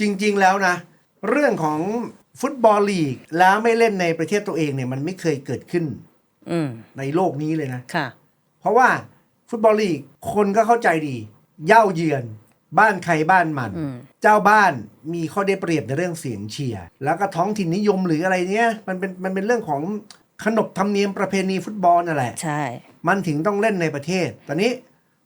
จริง ๆ แล้วนะ เรื่องของฟุตบอลลีกแล้วไม่เล่นในประเทศตัวเองเนี่ยมันไม่เคยเกิดขึ้นอืมในโลกนี้เลยนะ ค่ะ เพราะว่าฟุตบอลลีกคนก็เข้าใจดี เย่าเยือน บ้านใครบ้านมัน อืม เจ้าบ้านมีข้อได้เปรียบในเรื่องเสียงเชียร์แล้วก็ท้องถิ่นนิยมหรืออะไรเนี้ยมันเป็นมันเป็นเรื่องของขนบธรรมเนียมประเพณีฟุตบอลนั่นแหละ ใช่ มันถึงต้องเล่นในประเทศ ตอนนี้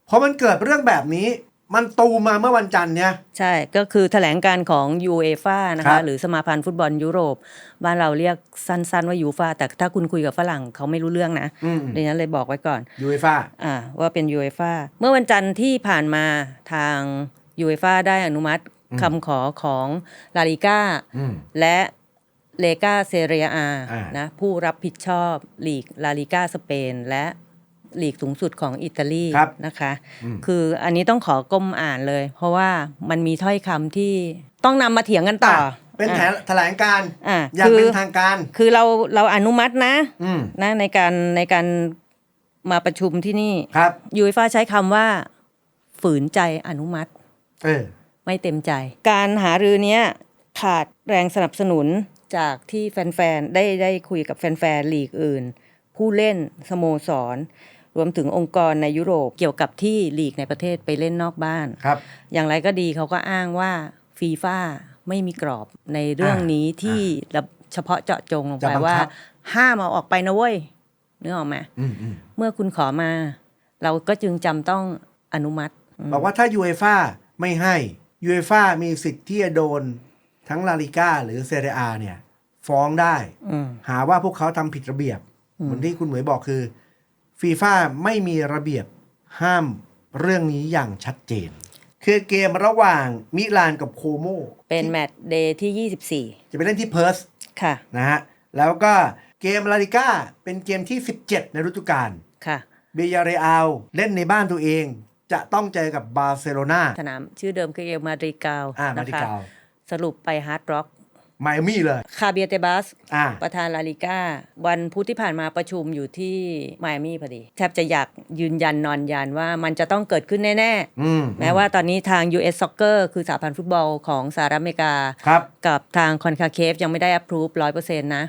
พอมันเกิดเรื่องแบบนี้ มันตูมมาเมื่อวันจันทร์เนี่ย ใช่ก็คือแถลงการของยูเอฟานะครัคะบ หรือสมาพันธ์ฟุตบอลยุโรป บ้านเราเรียกสั้นๆว่ายูฟาแต่ถ้าคุณคุยกับฝรั่งเขาไม่รู้เรื่องนะอืมดังนั้นเลยบอกไว้ก่อน ยูเอฟ่า อ่าว่าเป็นยูเอฟาเมื่อวันจันทร์ที่ผ่านมาทางยูเอฟาได้อนุมัติอืม คำขอของลาลิก้าอืม และเลกาเซเรียอาอ่านะผู้รับผิดชอบลีกลาลิก้าสเปน และ ลีกสูงสุดของอิตาลีครับนะคะอืมคืออันนี้ต้องขอก้มอ่านเลย เพราะว่ามันมีถ้อยคำที่ต้องนำมาเถียงกันต่ออะเป็นแถอะลแถลงการอะอย่างคือเป็นทางการ คือเราเราอนุมัตินะอืมนะในการในการมาประชุมที่นี่ครับ ยูฟ่าใช้คำว่า ฝืนใจอนุมัติ เออ ไม่เต็มใจ การหารือเนี้ยขาดแรงสนับสนุนจากที่แฟนๆ ได้ได้คุยกับแฟนๆลีกอื่น ผู้เล่นสโมสร รวมถึงองค์กรในยุโรปเกี่ยวกับที่ลีกในประเทศไปเล่นนอกบ้านครับ อย่างไรก็ดีเขาก็อ้างว่าฟีฟ่าไม่มีกรอบในเรื่องนี้ที่ระเฉพาะเจาะจงลงจะไปบังคับว่า ห้ามเอาออกไปนะเว้ยนึกออกไหมอืมอืมเมื่อคุณขอมา เราก็จึงจำต้องอนุมัติ บอกว่าถ้ายูเอฟ่าไม่ให้ยูเอฟ่ามีสิทธิ์ที่จะโดนทั้งลาลิก้าหรือเซเรียอาเนี่ย ฟ้องได้อืมหาว่าพวกเขาทำผิดระเบียบเหมือนที่คุณเหมยบอกคือ ฟีฟ่าไม่มีระเบียบห้ามเรื่องนี้อย่างชัดเจน คือเกมระหว่างมิลานกับโคโมเป็นแมตช์เดย์ที่จะไปเล่นที่เพิร์ส24ค่ะนะฮะแล้วก็เกมลาลิก้าเป็นเกมที่ 17 ในฤดูกาลค่ะเบียร์เรอัลเล่นในบ้านตัวเอง จะต้องเจอกับบาร์เซโลนาสนามชื่อเดิมคือเอลมาดริกาลอ่ามานะดิคะกาลสรุปไปฮาร์ดร็อก ไมอามี่เลย คาเบียเตบัส อ่า ประธานลาลิก้า วันพุธที่ผ่านมาประชุมอยู่ที่ไมอามี่พอดี แทบจะอยากยืนยันนอนยันว่ามันจะต้องเกิดขึ้นแน่ อืมๆ แม้ว่าตอนนี้ทาง US Soccer คือสหพันธ์ฟุตบอลของสหรัฐอเมริกา ครับ กับทางคอนคาเคฟยังไม่ได้ approve ร้อยเปอร์เซ็นต์นะ